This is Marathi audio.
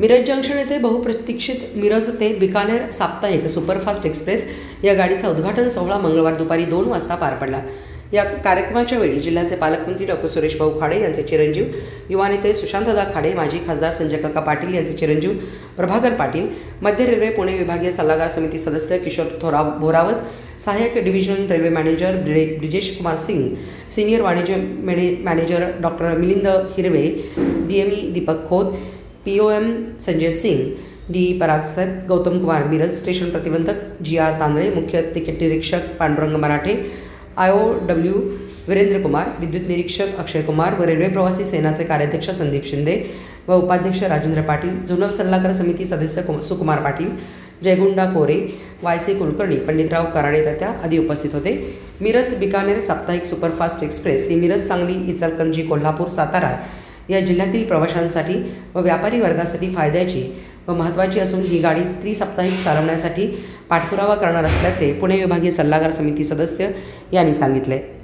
मिरज जंक्शन येथे बहुप्रतीक्षित मिरज ते बिकानेर साप्ताहिक सुपरफास्ट एक्सप्रेस या गाडीचा उद्घाटन सोहळा मंगळवार दुपारी दोन वाजता पार पडला. या कार्यक्रमाच्या वेळी जिल्ह्याचे पालकमंत्री डॉक्टर सुरेश भाऊ खाडे यांचे चिरंजीव युवा नेते सुशांतदा खाडे माजी खासदार संजय काका पाटील यांचे चिरंजीव प्रभाकर पाटील मध्य रेल्वे पुणे विभागीय सल्लागार समिती सदस्य किशोर थोराव भोरावत सहाय्यक divisional railway manager Brijesh Kumar Singh senior वाणिज्य मॅने manager doctor Milind Hirve D Deepak Khot P O M Sanjay Singh D Parag sir Gautam Kumar Miraj station प्रतिबंधक जी आर तांदळे मुख्य तिकीट निरीक्षक Pandurang Marathe I O W Virendra Kumar विद्युत निरीक्षक अक्षय कुमार व रेल्वे प्रवासी सेनाचे कार्याध्यक्ष संदीप शिंदे व उपाध्यक्ष राजेंद्र पाटील झोनल सल्लागार समिती सदस्य कुम सुकुमार पाटील जयगुंडा कोरे वाय सी कुलकर्णी पंडितराव कराडे तात्या आदी उपस्थित होते. मिरज बिकानेर साप्ताहिक सुपरफास्ट एक्सप्रेस ही मिरज सांगली इचलकरंजी कोल्हापूर सातारा या जिल्ह्यातील प्रवाशांसाठी व व्यापारी वर्गासाठी फायद्याची व महत्त्वाची असून ही गाडी त्रिसाप्ताहिक चालवण्यासाठी पाठपुरावा करणार असल्याचे पुणे विभागीय सल्लागार समिती सदस्य यांनी सांगितले.